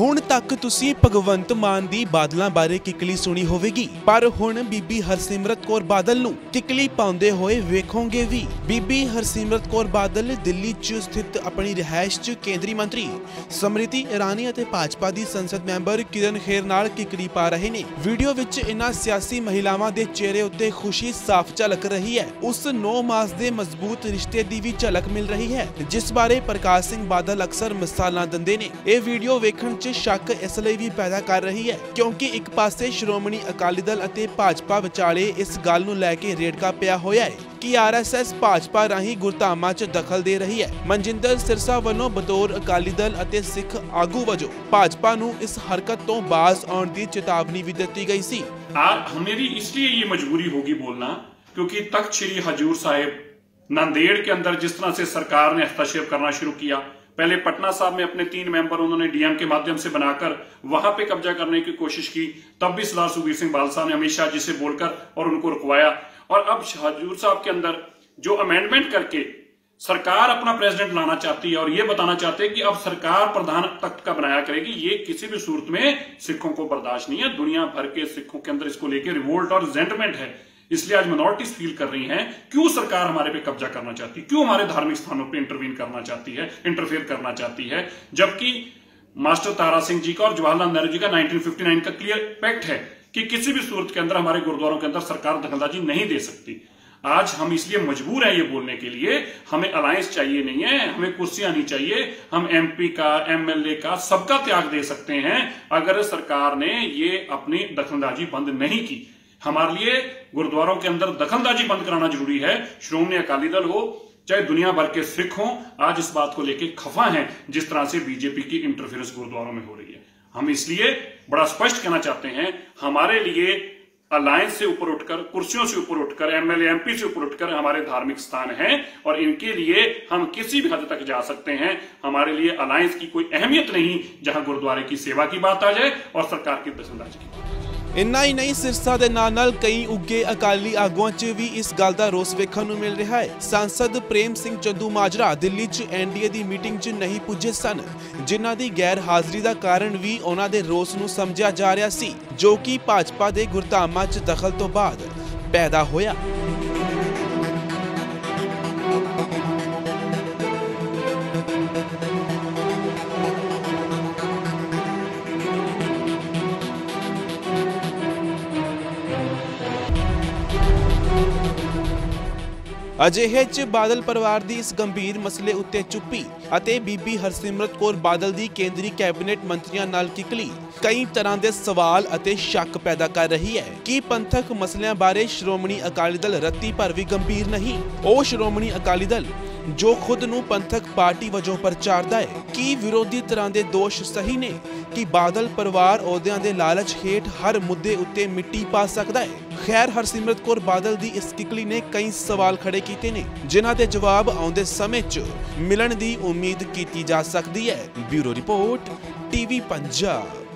ਹੁਣ ਤੱਕ ਤੁਸੀਂ ਭਗਵੰਤ ਮਾਨ ਦੀ ਬਾਦਲਾਂ ਬਾਰੇ ਕਿਕਲੀ ਸੁਣੀ ਹੋਵੇਗੀ। ਪਰ ਹੁਣ ਬੀਬੀ ਹਰਸਿਮਰਤ ਕੌਰ ਬਾਦਲ ਨੂੰ ਕਿਕਲੀ ਪਾਉਂਦੇ ਹੋਏ ਵੇਖੋਗੇ ਵੀ। ਬੀਬੀ ਹਰਸਿਮਰਤ ਕੌਰ ਬਾਦਲ ਦਿੱਲੀ 'ਚ ਸਥਿਤ ਆਪਣੀ ਰਿਹਾਇਸ਼ 'ਚ ਕੇਂਦਰੀ ਮੰਤਰੀ ਸਮ੍ਰਿਤੀ ਇਰਾਨੀ ਅਤੇ ਭਾਜਪਾ ਦੀ ਸੰਸਦ ਮੈਂਬਰ ਕਿਰਨ ਖੇਰ ਨਾਲ ਕਿਕਲੀ ਪਾ ਰਹੇ ਨੇ। ਵੀਡੀਓ ਵਿੱਚ ਇਨ੍ਹਾਂ ਸਿਆਸੀ ਮਹਿਲਾਵਾਂ ਦੇ ਚਿਹਰੇ ਉੱਤੇ ਖੁਸ਼ੀ ਸਾਫ਼ ਝਲਕ ਰਹੀ ਹੈ। ਉਸ 9 ਮਾਸ ਦੇ ਮਜ਼ਬੂਤ ਰਿਸ਼ਤੇ ਦੀ ਵੀ ਝਲਕ ਮਿਲ ਰਹੀ ਹੈ। ਜਿਸ ਬਾਰੇ ਪ੍ਰਕਾਸ਼ ਸਿੰਘ ਬਾਦਲ ਅਕਸਰ ਮਿਸਾਲਾਂ ਦਿੰਦੇ ਨੇ। ਇਹ ਵੀਡੀਓ ਵੇਖਣ 'ਚ ਸ਼ੱਕ ਇਸ ਲਈ ਵੀ ਪੈਦਾ ਕਰ ਰਹੀ ਹੈ ਕਿਉਂਕਿ ਇੱਕ ਪਾਸੇ ਸ਼੍ਰੋਮਣੀ ਅਕਾਲੀ ਦਲ ਅਤੇ ਭਾਜਪਾ ਵਿਚਾਲੇ ਇਸ ਗੱਲ ਨੂੰ ਲੈ ਕੇ ਰੇੜਕਾ ਪਿਆ ਹੋਇਆ ਹੈ ਕਿ ਆਰਐਸਐਸ ਭਾਜਪਾ ਰਾਹੀਂ ਗੁਰਧਾਮਾਂ 'ਚ ਦਖਲ ਦੇ ਰਹੀ ਹੈ ਮਨਜਿੰਦਰ ਸਿਰਸਾ ਵੱਲੋਂ ਬਤੌਰ ਅਕਾਲੀ ਦਲ ਅਤੇ ਸਿੱਖ ਆਗੂ ਵਜੋਂ ਭਾਜਪਾ ਨੂੰ ਇਸ ਹਰਕਤ ਤੋਂ ਬਾਜ਼ ਆਉਣ ਦੀ ਚੇਤਾਵਨੀ ਵੀ ਦਿੱਤੀ ਗਈ ਸੀ आज मेरी इसलिए ये मजबूरी होगी बोलना क्योंकि तख्त श्री हजूर साहिब नांदेड़ के अंदर जिस तरह से सरकार ने हस्तक्षेप करना शुरू किया पहले पटना साहब में अपने तीन मेंबर उन्होंने डीएम के माध्यम से बनाकर वहाँ पे कब्जा करने की कोशिश की। तब भी सरदार सुखबीर सिंह बालसा ने अमित शाह जी से बोलकर और उनको रुकवाया। और अब हजूर साहब के अंदर जो अमेंडमेंट करके सरकार अपना प्रेसिडेंट लाना चाहती है और ये बताना चाहते हैं कि अब सरकार प्रधान तख्त का बनाया करेगी, ये किसी भी सूरत में सिखों को बर्दाश्त नहीं है। दुनिया भर के सिखों के अंदर इसको लेके रिवोल्ट और रिजेंटमेंट है। इसलिए आज मिनोरिटीज फील कर रही हैं, क्यों सरकार हमारे पे कब्जा करना चाहती है? क्यों हमारे धार्मिक स्थानों पे इंटरवीन करना चाहती है इंटरफेयर करना चाहती है? जबकि मास्टर तारा सिंह जी का और जवाहरलाल नेहरू जी का 1959 का क्लियर पैक्ट है कि किसी भी सूरत के अंदर, हमारे गुरुद्वारों के अंदर सरकार दखलदाजी नहीं दे सकती। आज हम इसलिए मजबूर हैं ये बोलने के लिए, हमें अलायंस चाहिए नहीं है, हमें कुर्सियाँ नहीं चाहिए, हम एमपी का एमएलए का सबका त्याग दे सकते हैं, अगर सरकार ने ये अपनी दखलंदाजी बंद नहीं की। हमारे लिए गुरुद्वारों के अंदर दखलंदाजी बंद कराना ज़रूरी है। श्रोमणी अकाली दल हो, चाहे दुनिया भर के सिख हों, आज इस बात को लेकर खफा हैं जिस तरह से बीजेपी की इंटरफेरेंस गुरुद्वारों में हो रही है। हम इसलिए बड़ा स्पष्ट कहना चाहते हैं, हमारे लिए अलायंस से ऊपर उठकर, कुर्सियों से ऊपर उठकर एमएलए एमपी से ऊपर उठकर हमारे धार्मिक स्थान हैं और इनके लिए हम किसी भी हद तक जा सकते हैं। हमारे लिए अलायंस की कोई अहमियत नहीं जहाँ गुरुद्वारे की सेवा की बात आ जाए और सरकार की दखलंदाजी की बात ਇੰਨਾ ਹੀ ਨਹੀਂ, ਸਿਰਸਾ ਦੇ ਨਾਲ ਨਾਲ ਕਈ ਉੱਗੇ ਅਕਾਲੀ ਆਗੂਆਂ 'ਚ ਵੀ ਇਸ ਗੱਲ ਦਾ ਰੋਸ ਵੇਖਣ ਨੂੰ ਮਿਲ ਰਿਹਾ ਹੈ। ਸੰਸਦ ਪ੍ਰੇਮ ਸਿੰਘ ਚੰਦੂ ਮਾਜਰਾ ਦਿੱਲੀ 'ਚ ਐਨਡੀਏ ਦੀ ਮੀਟਿੰਗ 'ਚ ਨਹੀਂ ਪੁੱਜੇ ਸਨ, ਜਿਨ੍ਹਾਂ ਦੀ ਗੈਰ ਹਾਜ਼ਰੀ ਦਾ ਕਾਰਨ ਵੀ ਉਹਨਾਂ ਦੇ ਰੋਸ ਨੂੰ ਸਮਝਿਆ ਜਾ ਰਿਹਾ ਸੀ, ਜੋ ਕਿ ਭਾਜਪਾ ਦੇ ਗੁਰਧਾਮਾਂ 'ਚ ਦਖਲ ਤੋਂ ਬਾਅਦ ਪੈਦਾ ਹੋਇਆ। ਅਜਿਹੇ 'ਚ ਬਾਦਲ ਪਰਿਵਾਰ ਦੀ ਇਸ ਗੰਭੀਰ ਮਸਲੇ ਉੱਤੇ ਚੁੱਪੀ ਅਤੇ ਬੀਬੀ ਹਰਸਿਮਰਤ ਕੌਰ ਬਾਦਲ ਦੀ ਕੇਂਦਰੀ ਕੈਬਨਿਟ ਮੰਤਰੀਆਂ ਨਾਲ ਕਿਕਲੀ। ਕਈ ਤਰ੍ਹਾਂ ਦੇ ਸਵਾਲ ਅਤੇ ਸ਼ੱਕ ਪੈਦਾ ਕਰ ਰਹੀ ਹੈ। ਕਿ ਪੰਥਕ ਮਸਲਿਆਂ ਬਾਰੇ ਸ਼੍ਰੋਮਣੀ ਅਕਾਲੀ ਦਲ ਰੱਤੀ ਭਰ ਵੀ ਗੰਭੀਰ ਨਹੀਂ? ਉਹ ਸ਼੍ਰੋਮਣੀ ਅਕਾਲੀ ਦਲ, ਜੋ ਖੁਦ ਨੂੰ ਪੰਥਕ ਪਾਰਟੀ ਵਜੋਂ ਪ੍ਰਚਾਰਦਾ ਹੈ, ਕੀ ਵਿਰੋਧੀ ਤਰ੍ਹਾਂ ਦੇ ਦੋਸ਼ ਸਹੀ ਨੇ? ਕਿ ਬਾਦਲ ਪਰਿਵਾਰ ਅਹੁਦਿਆਂ ਦੇ ਲਾਲਚ ਹੇਠ ਹਰ ਮੁੱਦੇ ਉੱਤੇ ਮਿੱਟੀ ਪਾ ਸਕਦਾ ਹੈ? ਖੈਰ, ਹਰਸਿਮਰਤ ਕੌਰ ਬਾਦਲ ਦੀ ਇਸ ਕਿਕਲੀ ਨੇ ਕਈ ਸਵਾਲ ਖੜੇ ਕੀਤੇ ਨੇ, ਜਿਨ੍ਹਾਂ ਦੇ ਜਵਾਬ ਆਉਂਦੇ ਸਮੇਂ 'ਚ ਮਿਲਣ ਦੀ ਉਮੀਦ ਕੀਤੀ ਜਾ ਸਕਦੀ ਹੈ। Bureau report, TV Punjab.